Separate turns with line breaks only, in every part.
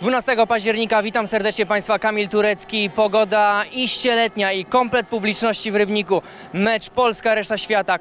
12 października witam serdecznie Państwa, Kamil Turecki. Pogoda iście letnia i komplet publiczności w Rybniku. Mecz Polska, reszta świata.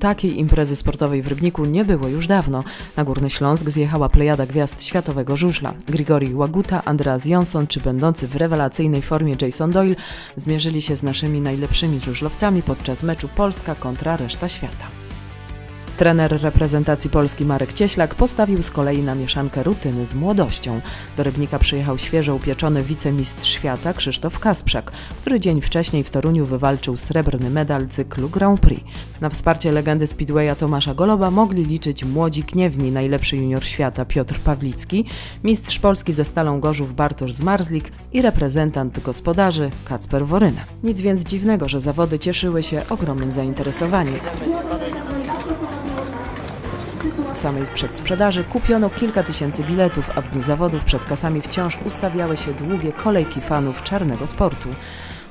Takiej imprezy sportowej w Rybniku nie było już dawno. Na Górny Śląsk zjechała plejada gwiazd światowego żużla. Grigori Łaguta, Andreas Jonsson czy będący w rewelacyjnej formie Jason Doyle zmierzyli się z naszymi najlepszymi żużlowcami podczas meczu Polska kontra reszta świata. Trener reprezentacji Polski Marek Cieślak postawił z kolei na mieszankę rutyny z młodością. Do Rybnika przyjechał świeżo upieczony wicemistrz świata Krzysztof Kasprzak, który dzień wcześniej w Toruniu wywalczył srebrny medal cyklu Grand Prix. Na wsparcie legendy Speedwaya Tomasza Goloba mogli liczyć młodzi gniewni najlepszy junior świata Piotr Pawlicki, mistrz Polski ze Stalą Gorzów Bartosz Zmarzlik i reprezentant gospodarzy Kacper Woryna. Nic więc dziwnego, że zawody cieszyły się ogromnym zainteresowaniem. W samej przedsprzedaży kupiono kilka tysięcy biletów, a w dniu zawodów przed kasami wciąż ustawiały się długie kolejki fanów czarnego sportu.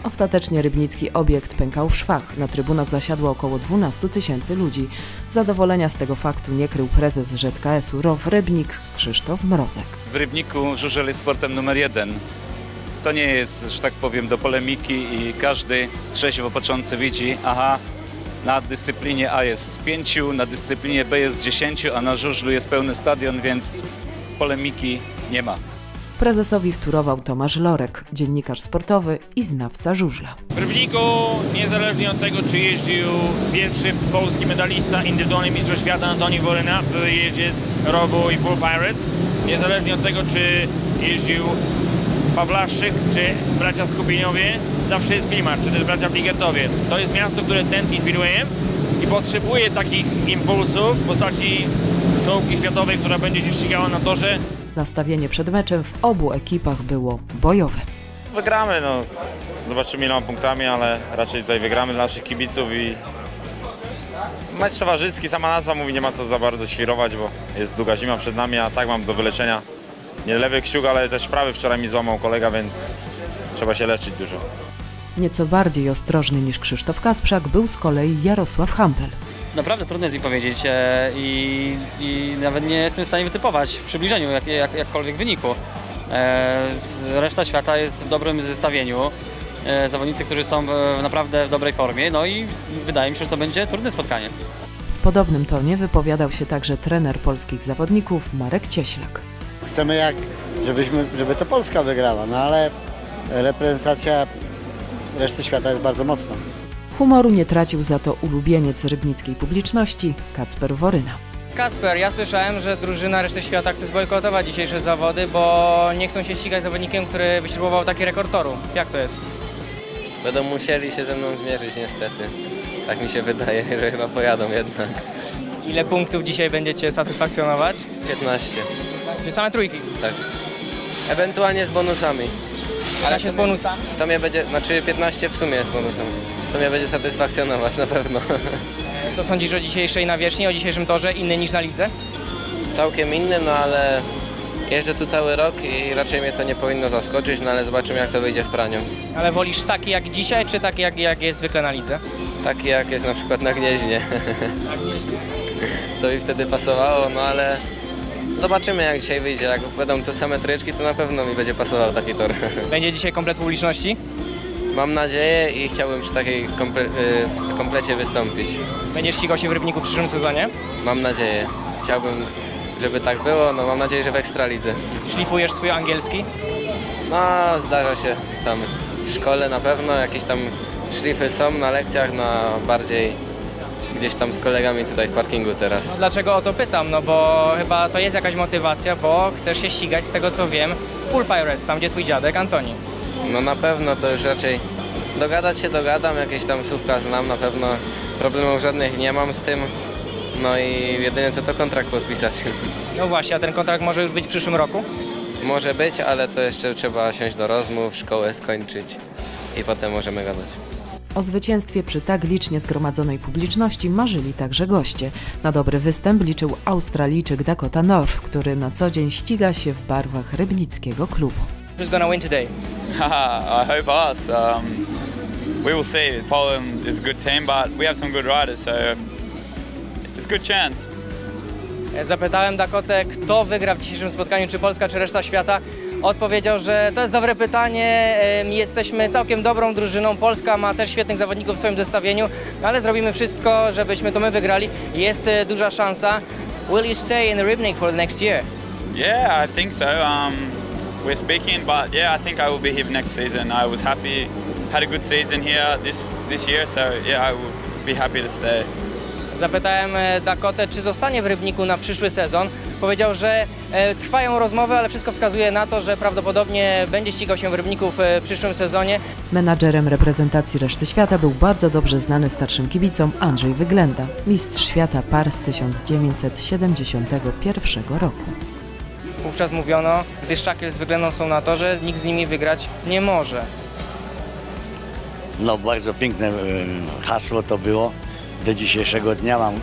Ostatecznie rybnicki obiekt pękał w szwach. Na trybunach zasiadło około 12 tysięcy ludzi. Zadowolenia z tego faktu nie krył prezes ZKS-u ROW Rybnik Krzysztof Mrozek.
W Rybniku żużel jest sportem numer jeden. To nie jest, że tak powiem, do polemiki i każdy trzeźwo patrzący widzi, aha, na dyscyplinie A jest z pięciu, na dyscyplinie B jest z dziesięciu, a na żużlu jest pełny stadion, więc polemiki nie ma.
Prezesowi wtórował Tomasz Lorek, dziennikarz sportowy i znawca żużla.
W Rybniku, niezależnie od tego, czy jeździł pierwszy polski medalista indywidualny Mistrzostw Świata Antoni Woryna, były jeździec Robu i Bull Pirates, niezależnie od tego, czy jeździł Pawlaszczyk, czy bracia Skupieniowie, zawsze jest klimat, czy też bracia Pligertowie. To jest miasto, które tętni Speedwayem i potrzebuje takich impulsów w postaci czołówki światowej, która będzie się ścigała na torze.
Nastawienie przed meczem w obu ekipach było bojowe.
Wygramy, no. Zobaczymy iloma punktami, ale raczej tutaj wygramy dla naszych kibiców i mecz towarzyski, sama nazwa mówi, nie ma co za bardzo świrować, bo jest długa zima przed nami, a tak mam do wyleczenia nie lewy kciuk, ale też prawy wczoraj mi złamał kolega, więc trzeba się leczyć dużo.
Nieco bardziej ostrożny niż Krzysztof Kasprzak był z kolei Jarosław Hampel.
Naprawdę trudno jest mi powiedzieć e, i, i nawet nie jestem w stanie wytypować w przybliżeniu jak, jak, jakkolwiek wyniku. E, reszta świata jest w dobrym zestawieniu. E, zawodnicy, którzy są w, naprawdę w dobrej formie, no i wydaje mi się, że to będzie trudne spotkanie.
W podobnym tonie wypowiadał się także trener polskich zawodników Marek Cieślak.
Chcemy jak, żebyśmy, żeby to Polska wygrała, no ale reprezentacja reszty świata jest bardzo mocna.
Humoru nie tracił za to ulubieniec rybnickiej publiczności Kacper Woryna.
Kacper, ja słyszałem, że drużyna reszty świata chce zbojkotować dzisiejsze zawody, bo nie chcą się ścigać z zawodnikiem, który wyśrubował taki rekord toru. Jak to jest?
Będą musieli się ze mną zmierzyć niestety. Tak mi się wydaje, że chyba pojadą jednak.
Ile punktów dzisiaj będziecie satysfakcjonować?
15,
Czy same trójki?
tak. Ewentualnie z bonusami.
Ale się z bonusami?
To mnie będzie, znaczy 15 w sumie z bonusami. To mnie będzie satysfakcjonować na pewno.
Co sądzisz o dzisiejszej nawierzchni, o dzisiejszym torze, inny niż na lidze?
Całkiem inny, no ale jeżdżę tu cały rok i raczej mnie to nie powinno zaskoczyć, no ale zobaczymy jak to wyjdzie w praniu.
Ale wolisz taki jak dzisiaj, czy taki jak, jak jest zwykle na lidze?
Taki jak jest na przykład na Gnieźnie. To mi wtedy pasowało, no ale zobaczymy jak dzisiaj wyjdzie. Jak będą te same tryczki, to na pewno mi będzie pasował taki tor.
Będzie dzisiaj komplet publiczności?
Mam nadzieję i chciałbym przy takiej komple y, komplecie wystąpić.
Będziesz ścigał się w Rybniku w przyszłym sezonie?
Mam nadzieję. Chciałbym, żeby tak było. No mam nadzieję, że w Ekstralidze.
Szlifujesz swój angielski?
No zdarza się tam w szkole na pewno. Jakieś tam szlify są na lekcjach, na bardziej gdzieś tam z kolegami tutaj w parkingu teraz.
No, dlaczego o to pytam? No bo chyba to jest jakaś motywacja, bo chcesz się ścigać z tego co wiem w Pool Pirates, tam gdzie twój dziadek Antoni.
No na pewno to już raczej dogadać się dogadam, jakieś tam słówka znam na pewno. Problemów żadnych nie mam z tym. No i jedynie co to kontrakt podpisać.
No właśnie, a ten kontrakt może już być w przyszłym roku?
może być, ale to jeszcze trzeba siąść do rozmów, szkołę skończyć i potem możemy gadać.
O zwycięstwie przy tak licznie zgromadzonej publiczności marzyli także goście. Na dobry występ liczył Australijczyk Dakota North, który na co dzień ściga się w barwach rybnickiego klubu.
Who's gonna win today?
I hope us. Um, we will see. Poland is a good team, but we have some good riders, so it's a good chance.
E, Zapytałem Dakotę, kto wygra w dzisiejszym spotkaniu, czy Polska, czy reszta świata. Odpowiedział, że to jest dobre pytanie. Jesteśmy całkiem dobrą drużyną. Polska ma też świetnych zawodników w swoim zestawieniu, no ale zrobimy wszystko, żebyśmy to my wygrali. Jest e, duża szansa. Will you stay in Rybnik for next year?
Yeah, I think so. Um, we're speaking, but yeah, I think I will be here next season. I was happy, had a good season here this this year, so yeah, I will be happy to stay.
Zapytałem e, Dakotę, czy zostanie w Rybniku na przyszły sezon. Powiedział, że e, trwają rozmowy, ale wszystko wskazuje na to, że prawdopodobnie będzie ścigał się w Rybniku w e, przyszłym sezonie.
Menadżerem reprezentacji reszty świata był bardzo dobrze znany starszym kibicom Andrzej Wyględa, mistrz świata par z 1971 roku.
Wówczas mówiono, gdy Szakiel z Wyglendą są na torze, nikt z nimi wygrać nie może.
No bardzo piękne hasło to było. Do dzisiejszego dnia mam e,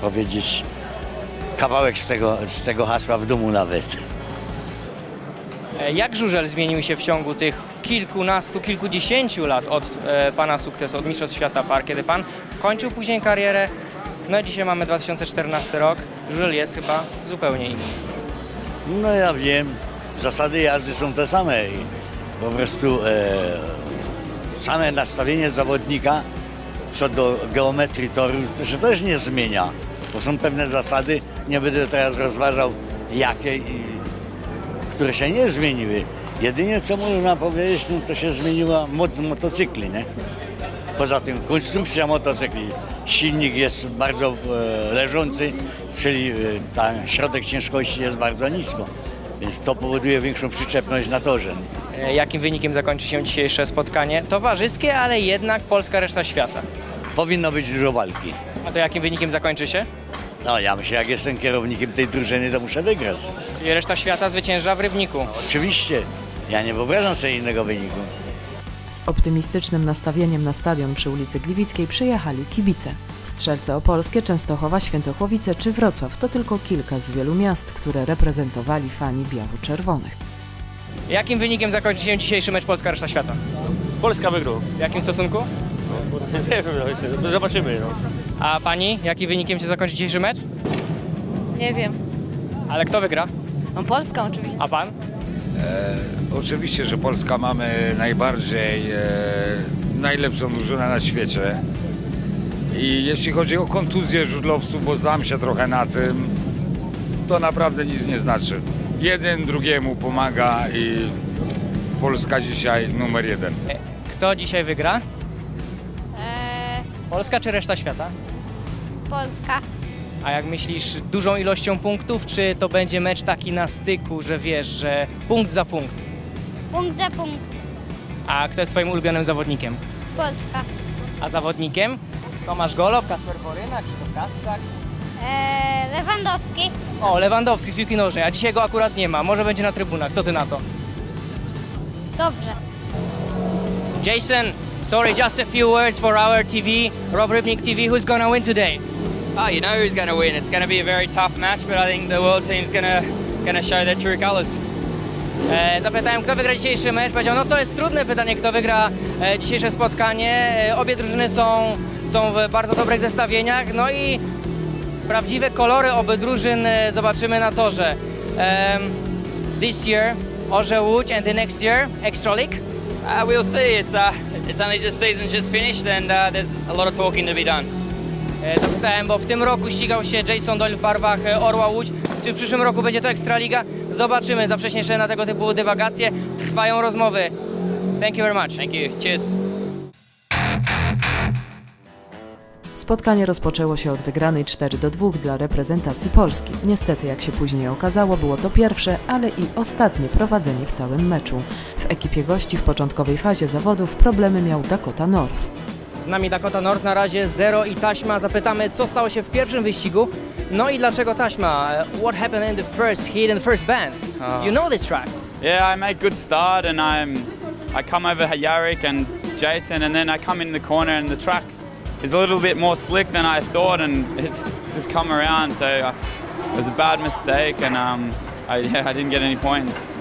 powiedzieć kawałek z tego, z tego hasła w domu nawet.
E, Jak żużel zmienił się w ciągu tych kilkunastu, kilkudziesięciu lat od e, Pana sukcesu, od Mistrzostw Świata Par, kiedy Pan kończył później karierę? No i dzisiaj mamy 2014 rok, żużel jest chyba zupełnie inny.
No ja wiem, zasady jazdy są te same i po prostu e, same nastawienie zawodnika co do geometrii toru to się też nie zmienia, bo są pewne zasady, nie będę teraz rozważał jakie, i, które się nie zmieniły. Jedynie co można powiedzieć, no to się zmieniła mot, motocykli, nie? Poza tym konstrukcja motocykli, silnik jest bardzo e, leżący, czyli e, ta środek ciężkości jest bardzo nisko. Więc to powoduje większą przyczepność na torze.
E, Jakim wynikiem zakończy się dzisiejsze spotkanie? Towarzyskie, ale jednak Polska reszta świata.
Powinno być dużo walki.
A to jakim wynikiem zakończy się?
No ja myślę, jak jestem kierownikiem tej drużyny, to muszę wygrać.
Czyli reszta świata zwycięża w Rybniku.
Oczywiście, ja nie wyobrażam sobie innego wyniku.
Z optymistycznym nastawieniem na stadion przy ulicy Gliwickiej przyjechali kibice. Strzelce Opolskie, Częstochowa, Świętochłowice czy Wrocław to tylko kilka z wielu miast, które reprezentowali fani biało-czerwonych.
Jakim wynikiem zakończy się dzisiejszy mecz Polska reszta świata?
Polska wygra.
W jakim stosunku?
Nie wiem, no, zobaczymy. No.
A Pani, jakim wynikiem się zakończy dzisiejszy mecz?
Nie wiem.
Ale kto wygra?
No Polska oczywiście.
A Pan?
Oczywiście, że Polska mamy najbardziej e, najlepszą drużynę na świecie. I jeśli chodzi o kontuzję żużlowców, bo znam się trochę na tym, to naprawdę nic nie znaczy. Jeden drugiemu pomaga i Polska dzisiaj numer jeden.
Kto dzisiaj wygra? Polska czy reszta świata?
Polska.
A jak myślisz, dużą ilością punktów, czy to będzie mecz taki na styku, że wiesz, że punkt za punkt?
Punkt za punkt.
A kto jest twoim ulubionym zawodnikiem?
Polska.
A zawodnikiem? Tomasz Golob, Kacper Boryna, Krzysztof Kasprzak?
Eee, Lewandowski.
O, Lewandowski z piłki nożnej, a dzisiaj go akurat nie ma, może będzie na trybunach, co ty na to?
Dobrze.
Jason, sorry, just a few words for our TV, Rob Rybnik TV, who's gonna win today?
Oh, you know who's to win. It's to be a very tough match, but I think the world team's going to show their true colours.
E, zapytałem, kto wygra dzisiejszy mecz. Powiedział, no to jest trudne pytanie, kto wygra e, dzisiejsze spotkanie. E, obie drużyny są, są w bardzo dobrych zestawieniach. No i prawdziwe kolory obu drużyn e, zobaczymy na torze. Em, this year, Orze Łódź and the next year, Extra League.
Uh, we'll see. It's uh, it's only just season just finished, and uh, there's a lot of talking to be done.
E, Zapytałem, bo w tym roku ścigał się Jason Doyle w barwach e, Orła Łódź. Czy w przyszłym roku będzie to Ekstraliga? Zobaczymy. Za wcześnie jeszcze na tego typu dywagacje. Trwają rozmowy. Thank you very much.
Thank you. Cheers.
Spotkanie rozpoczęło się od wygranej 4 do 2 dla reprezentacji Polski. Niestety, jak się później okazało, było to pierwsze, ale i ostatnie prowadzenie w całym meczu. W ekipie gości w początkowej fazie zawodów problemy miał Dakota North.
Z nami Dakota North na razie zero i taśma. Zapytamy, co stało się w pierwszym wyścigu. No i dlaczego taśma? Uh, What happened in the first heat and first band? You know this track.
Yeah, I make good start and I'm I come over Yarrick and Jason and then I come in the corner and the track is a little bit more slick than I thought and it's just come around so uh, it was a bad mistake and um, I, yeah, I didn't get any points.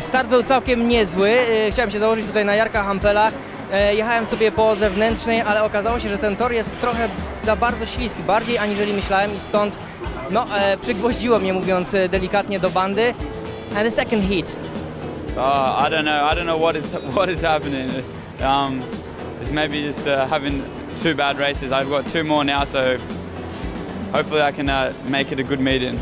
Start był całkiem niezły. E, Chciałem się założyć tutaj na Jarka Hampela. E, Jechałem sobie po zewnętrznej, ale okazało się, że ten tor jest trochę za bardzo śliski, bardziej aniżeli myślałem i stąd no, e, przygwoździło mnie, mówiąc delikatnie, do bandy. And the second heat.
Oh, I don't know. I don't know what is what is happening. Um, it's maybe just uh, having two bad races. I've got two more now, so hopefully I can uh, make it a good meeting.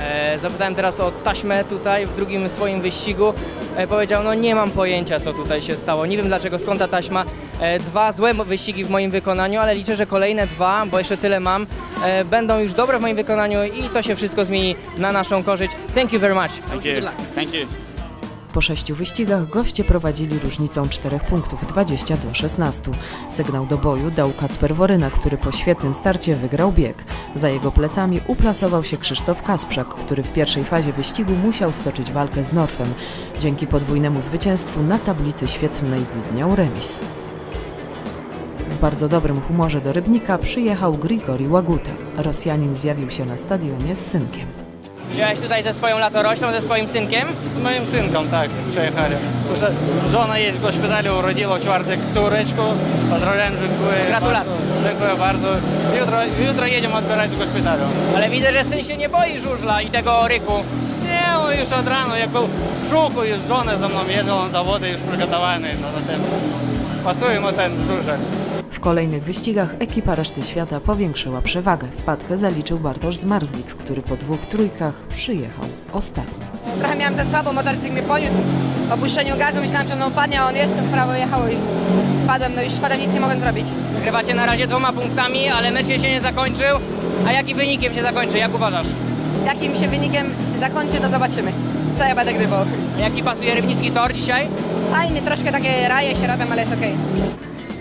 E, Zapytałem teraz o taśmę tutaj w drugim swoim wyścigu. E, Powiedział, no nie mam pojęcia co tutaj się stało. Nie wiem dlaczego, skąd ta taśma. E, Dwa złe wyścigi w moim wykonaniu, ale liczę, że kolejne dwa, bo jeszcze tyle mam, będą już dobre w moim wykonaniu i to się wszystko zmieni na naszą korzyść. Thank you very much.
Thank you. Thank you.
Po sześciu wyścigach goście prowadzili różnicą 4 punktów 20 do 16. Sygnał do boju dał Kacper Woryna, który po świetnym starcie wygrał bieg. Za jego plecami uplasował się Krzysztof Kasprzak, który w pierwszej fazie wyścigu musiał stoczyć walkę z Norfem. Dzięki podwójnemu zwycięstwu na tablicy świetlnej widniał remis. W bardzo dobrym humorze do Rybnika przyjechał Grigori Łaguta. Rosjanin zjawił się na stadionie z synkiem.
Wziąłeś tutaj ze swoją latoroślą, ze swoim synkiem?
Z moim synkiem, tak, przyjechali. Żona jest w szpitalu, urodziła w czwartek córeczkę. Pozdrawiam, dziękuję.
Gratulacje.
Dziękuję bardzo. Jutro, jutro jedziemy odbierać do szpitalu.
Ale widzę, że syn się nie boi żużla i tego ryku.
Nie, on już od rana, jak był w szoku, już żona ze mną jeżdżał na zawody, już przygotowany. No to ten, pasuje mu ten żużel.
W kolejnych wyścigach ekipa reszty świata powiększyła przewagę. Wpadkę zaliczył Bartosz Zmarzlik, który po dwóch trójkach przyjechał ostatni.
Trochę miałam za słabo, motorcyk mnie poniósł. Po opuszczeniu gazu myślałam, że on upadnie, a on jeszcze w prawo jechał i spadłem. No już spadłem, nic nie mogłem zrobić.
Wygrywacie na razie dwoma punktami, ale mecz się nie zakończył. A jakim wynikiem się zakończy? Jak uważasz?
Jakim się wynikiem zakończy, to zobaczymy. Co ja będę grywał.
Jak Ci pasuje rybnicki tor dzisiaj?
Fajnie, troszkę takie raje się robią, ale jest okej.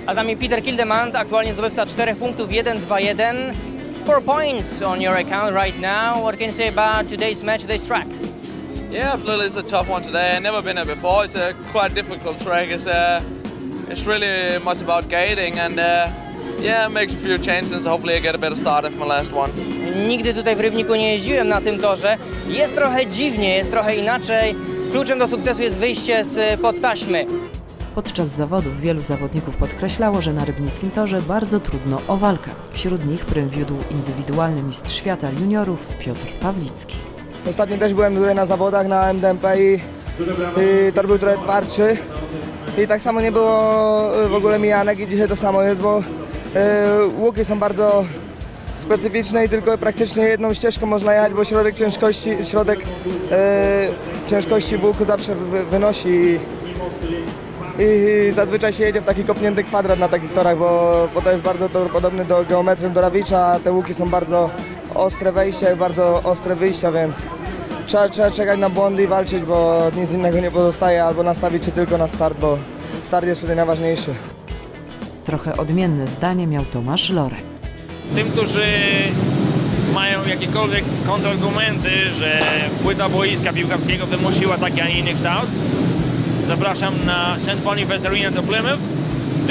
A za nami Peter Kildemand, aktualnie zdobywca 4 punktów, 1-2-1. 4 points on your account right now. What can you say about today's match, today's track?
Yeah, absolutely. It's a tough one today. I've never been there before. It's a quite difficult track. It's uh, it's really much about gating and uh, yeah, make a few changes. Hopefully, I get a better start than my last one.
Nigdy tutaj w Rybniku nie jeździłem na tym torze. Jest trochę dziwnie, jest trochę inaczej. Kluczem do sukcesu jest wyjście z pod taśmy.
Podczas zawodów wielu zawodników podkreślało, że na rybnickim torze bardzo trudno o walkę. Wśród nich prym wiódł indywidualny mistrz świata juniorów Piotr Pawlicki.
Ostatnio też byłem tutaj na zawodach na MDMP i, i tor był trochę twardszy. I tak samo nie było y, w ogóle mijanek i dzisiaj to samo jest, bo y, łuki są bardzo specyficzne i tylko praktycznie jedną ścieżką można jechać, bo środek ciężkości, środek y, ciężkości łuku zawsze wy, wynosi i, zazwyczaj się jedzie w taki kopnięty kwadrat na takich torach, bo, bo to jest bardzo tor podobny do geometrium Dorawicza, a te łuki są bardzo ostre wejścia i bardzo ostre wyjścia, więc trzeba, trzeba czekać na błędy i walczyć, bo nic innego nie pozostaje, albo nastawić się tylko na start, bo start jest tutaj najważniejszy.
Trochę odmienne zdanie miał Tomasz Lorek.
Tym, którzy mają jakiekolwiek kontrargumenty, że płyta boiska piłkarskiego wymusiła taki, a nie inny kształt, zapraszam na St. Boniface Arena do Plymouth.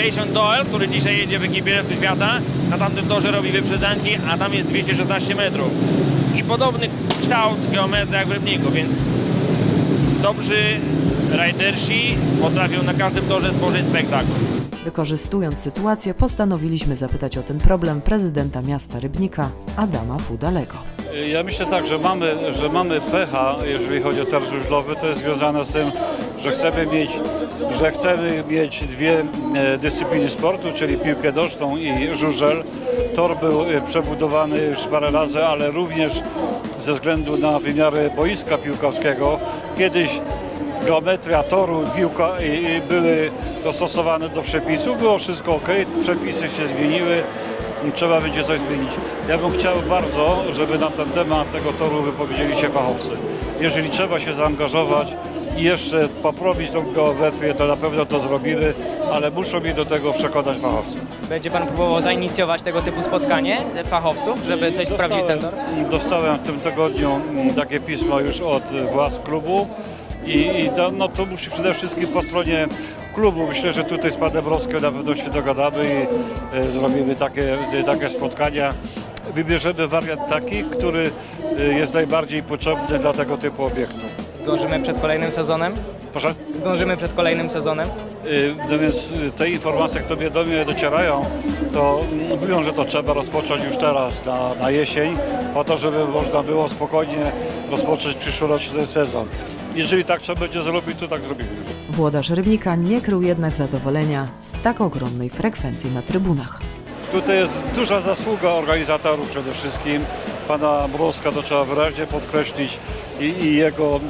Jason Doyle, który dzisiaj jedzie w ekipie świata, na tamtym torze robi wyprzedzanki, a tam jest 216 metrów. I podobny kształt geometrii jak w Rybniku, więc dobrzy rajdersi potrafią na każdym torze stworzyć spektakl.
Wykorzystując sytuację, postanowiliśmy zapytać o ten problem prezydenta miasta Rybnika Adama Fudalego.
Ja myślę tak, że mamy, że mamy pecha, jeżeli chodzi o tor żużlowy, to jest związane z tym, że chcemy mieć, że chcemy mieć dwie e, dyscypliny sportu, czyli piłkę nożną i żużel. Tor był e, przebudowany już parę razy, ale również ze względu na wymiary boiska piłkarskiego. Kiedyś geometria toru piłka i były dostosowane do przepisów, było wszystko ok, przepisy się zmieniły, trzeba będzie coś zmienić. Ja bym chciał bardzo, żeby na ten temat tego toru wypowiedzieli się fachowcy. Jeżeli trzeba się zaangażować, i jeszcze poprawić tą geometrię, to na pewno to zrobimy, ale muszą mnie do tego przekonać fachowcy.
Będzie Pan próbował zainicjować tego typu spotkanie fachowców, żeby coś sprawdzić ten tor?
Dostałem w tym tygodniu mm, takie pismo już od władz klubu i, i to, no, to musi przede wszystkim po stronie klubu. Myślę, że tutaj z panem Roskiem na pewno się dogadamy i e, zrobimy takie, e, takie spotkania. Wybierzemy wariant taki, który e, jest najbardziej potrzebny dla tego typu obiektu.
Zdążymy przed kolejnym sezonem?
Proszę?
Zdążymy przed kolejnym sezonem?
Y, No więc y, te informacje, które do mnie docierają, to mówią, że to trzeba rozpocząć już teraz, na, na jesień, po to, żeby można było spokojnie rozpocząć przyszłoroczny sezon. Jeżeli tak trzeba będzie zrobić, to tak zrobimy.
Włodarz Rybnika nie krył jednak zadowolenia z tak ogromnej frekwencji na trybunach.
Tutaj jest duża zasługa organizatorów przede wszystkim. Pana Mrozka to trzeba wyraźnie podkreślić i, i jego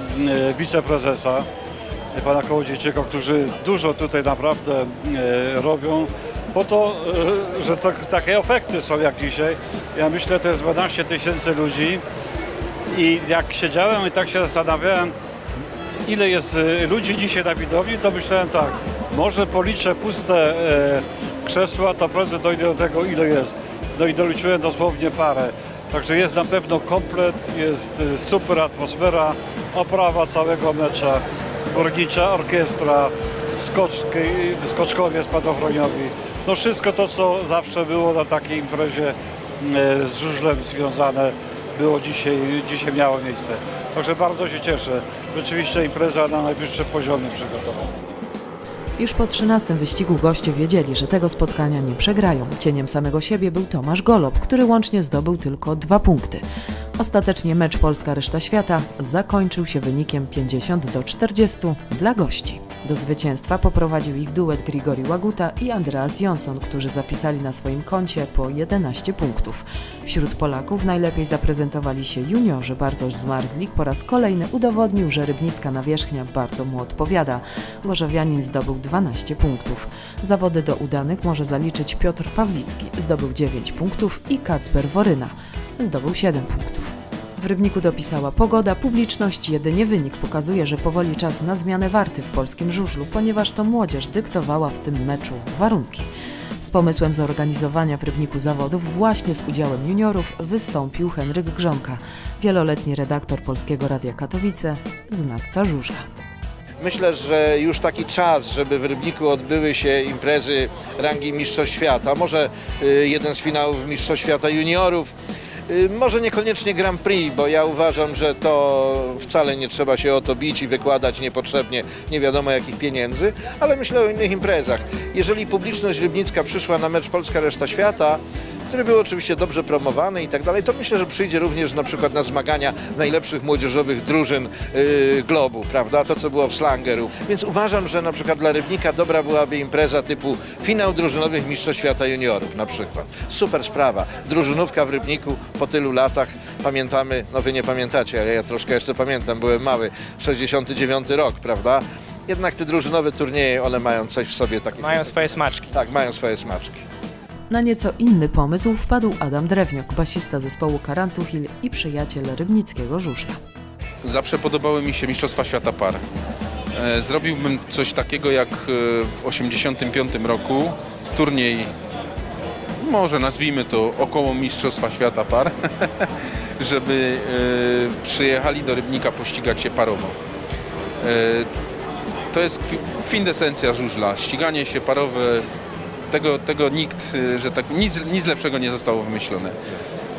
e, wiceprezesa, e, pana Kołodziejczyka, którzy dużo tutaj naprawdę e, robią po to, że tak, takie efekty są jak dzisiaj. Ja myślę, to jest 12 tysięcy ludzi i jak siedziałem i tak się zastanawiałem, ile jest ludzi dzisiaj na widowni, to myślałem tak, może policzę puste krzesła, to prędzej dojdę do tego, ile jest. No i doliczyłem dosłownie parę. Także jest na pewno komplet, jest e, super atmosfera, oprawa całego mecza, górnicza orkiestra, skoczki, skoczkowie spadochroniowi. No wszystko to, co zawsze było na takiej imprezie e, z żużlem związane, było dzisiaj, dzisiaj miało miejsce. Także bardzo się cieszę. Rzeczywiście impreza na najwyższym poziomie przygotowana.
Już po 13 wyścigu goście wiedzieli, że tego spotkania nie przegrają. Cieniem samego siebie był Tomasz Golob, który łącznie zdobył tylko dwa punkty. Ostatecznie mecz Polska-Reszta Świata zakończył się wynikiem 50 do 40 dla gości. Do zwycięstwa poprowadził ich duet Grigori Łaguta i Andreas Jonsson, którzy zapisali na swoim koncie po 11 punktów. Wśród Polaków najlepiej zaprezentowali się juniorzy. Bartosz Zmarzlik po raz kolejny udowodnił, że rybnicka nawierzchnia bardzo mu odpowiada. Gorzowianin zdobył 12 punktów. Zawody do udanych może zaliczyć Piotr Pawlicki, zdobył 9 punktów i Kacper Woryna, zdobył 7 punktów. W Rybniku dopisała pogoda, publiczność, jedynie wynik pokazuje, że powoli czas na zmianę warty w polskim żużlu, ponieważ to młodzież dyktowała w tym meczu warunki. Z pomysłem zorganizowania w Rybniku zawodów właśnie z udziałem juniorów wystąpił Henryk Grzonka, wieloletni redaktor Polskiego Radia Katowice, znawca żużla.
Myślę, że już taki czas, żeby w Rybniku odbyły się imprezy rangi Mistrzostw Świata. Może y, jeden z finałów Mistrzostw Świata juniorów. Y, Może niekoniecznie Grand Prix, bo ja uważam, że to wcale nie trzeba się o to bić i wykładać niepotrzebnie nie wiadomo jakich pieniędzy, ale myślę o innych imprezach. Jeżeli publiczność rybnicka przyszła na mecz Polska Reszta Świata, który był oczywiście dobrze promowany i tak dalej, to myślę, że przyjdzie również na przykład na zmagania najlepszych młodzieżowych drużyn yy, Globu, prawda? To, co było w Slangeru. Więc uważam, że na przykład dla Rybnika dobra byłaby impreza typu finał drużynowych Mistrzostw Świata Juniorów na przykład. Super sprawa. Drużynówka w Rybniku po tylu latach. Pamiętamy, no wy nie pamiętacie, ale ja troszkę jeszcze pamiętam, byłem mały, 69 rok, prawda? Jednak te drużynowe turnieje, one mają coś w sobie takiego.
Mają swoje smaczki.
Tak, mają swoje smaczki.
Na nieco inny pomysł wpadł Adam Drewniok, basista zespołu Karantuchil i przyjaciel rybnickiego żużla.
Zawsze podobały mi się Mistrzostwa Świata Par. E, Zrobiłbym coś takiego jak e, w 1985 roku turniej, może nazwijmy to około Mistrzostwa Świata Par, żeby e, przyjechali do Rybnika pościgać się parowo. To jest kwi- kwintesencja żużla, ściganie się parowe, tego, tego nikt, e, że tak, nic, nic lepszego nie zostało wymyślone.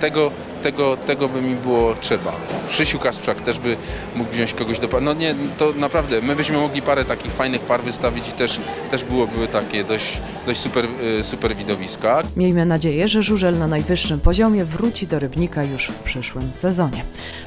Tego, tego, tego by mi było trzeba. Krzysiu Kasprzak też by mógł wziąć kogoś do. No nie, to naprawdę, my byśmy mogli parę takich fajnych par wystawić i też, też byłoby takie dość, dość super, e, super widowiska.
Miejmy nadzieję, że żużel na najwyższym poziomie wróci do Rybnika już w przyszłym sezonie.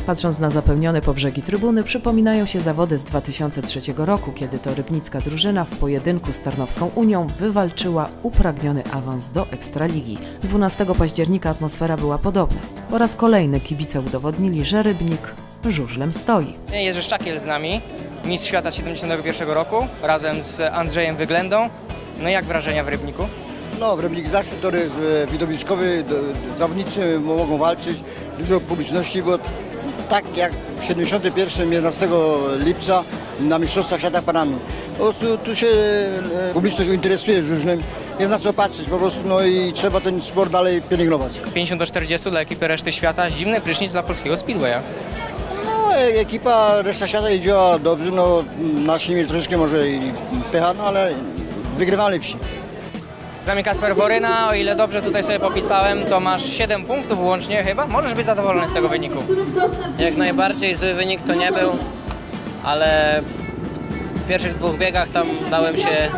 Patrząc na zapełnione po brzegi trybuny, przypominają się zawody z 2003 roku, kiedy to rybnicka drużyna w pojedynku z Tarnowską Unią wywalczyła upragniony awans do Ekstraligi. 12 października atmosfera była podobna. Po raz kolejny kibice udowodnili, że Rybnik żużlem stoi.
Jerzy Szczakiel z nami, mistrz świata 71 roku, razem z Andrzejem Wyględą. No jak wrażenia w Rybniku?
No, w Rybnik zawsze tor jest widowiskowy, zawodnicy mogą walczyć, dużo publiczności, bo tak jak w 71 11 lipca na Mistrzostwach Świata Panami. Po prostu tu się e, publiczność interesuje żużlem, jest na co patrzeć po prostu, no i trzeba ten sport dalej pielęgnować.
50 do 40 dla ekipy reszty świata, zimny prysznic dla polskiego Speedwaya.
No, e- ekipa, reszta świata jeździła dobrze, no nasi mieli troszeczkę może i pecha, no ale wygrywali lepsi.
Z nami Kasper Boryna, o ile dobrze tutaj sobie popisałem, to masz 7 punktów łącznie chyba. Możesz być zadowolony z tego wyniku.
Jak najbardziej zły wynik to nie był, ale pierwszych dwóch biegach tam dałem się,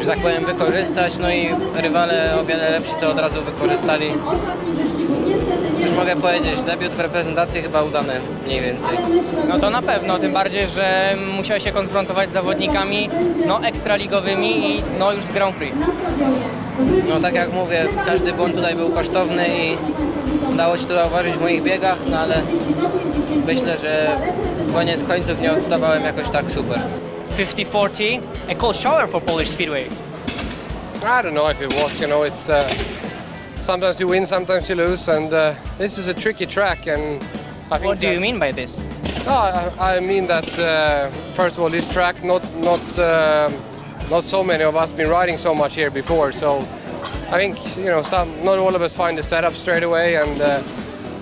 że tak powiem, wykorzystać, no i rywale o wiele lepsi to od razu wykorzystali. Już mogę powiedzieć, debiut w reprezentacji chyba udany mniej więcej.
No to na pewno, tym bardziej, że musiałeś się konfrontować z zawodnikami no, ekstraligowymi i no już z Grand Prix.
No tak jak mówię, każdy błąd tutaj był kosztowny i dało się to zauważyć w moich biegach, no ale myślę, że koniec końców nie odstawałem jakoś tak super.
50-40, a cold shower for Polish Speedway.
I don't know if it was. You know, it's uh, sometimes you win, sometimes you lose, and uh, this is a tricky track. And I think
What do you mean by this?
No, I, I mean that uh, first of all, this track, not not uh, not so many of us been riding so much here before. So I think you know, some not all of us find the setup straight away, and uh,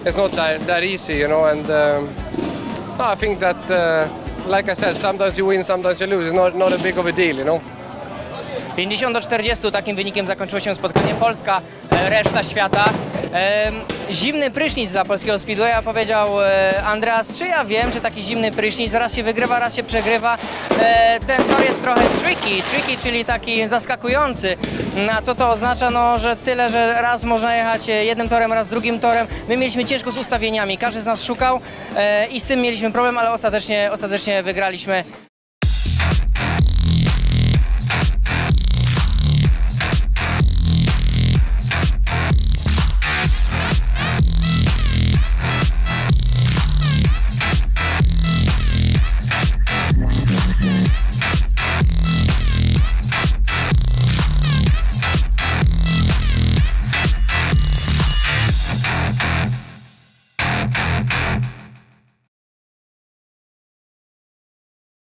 it's not that, that easy, you know. And um, no, I think that, uh, like I said, sometimes you win, sometimes you lose. It's not not a big of a deal, you know.
50 do 40, takim wynikiem zakończyło się spotkanie Polska, e, reszta świata. Zimny prysznic dla polskiego Speedwaya, powiedział e, Andreas. Czy ja wiem, że taki zimny prysznic raz się wygrywa, raz się przegrywa. E, Ten tor jest trochę tricky, tricky, czyli taki zaskakujący. A co to oznacza? No, że tyle, że raz można jechać e, jednym torem, raz drugim torem. My mieliśmy ciężko z ustawieniami, każdy z nas szukał i z tym mieliśmy problem, ale ostatecznie, ostatecznie wygraliśmy.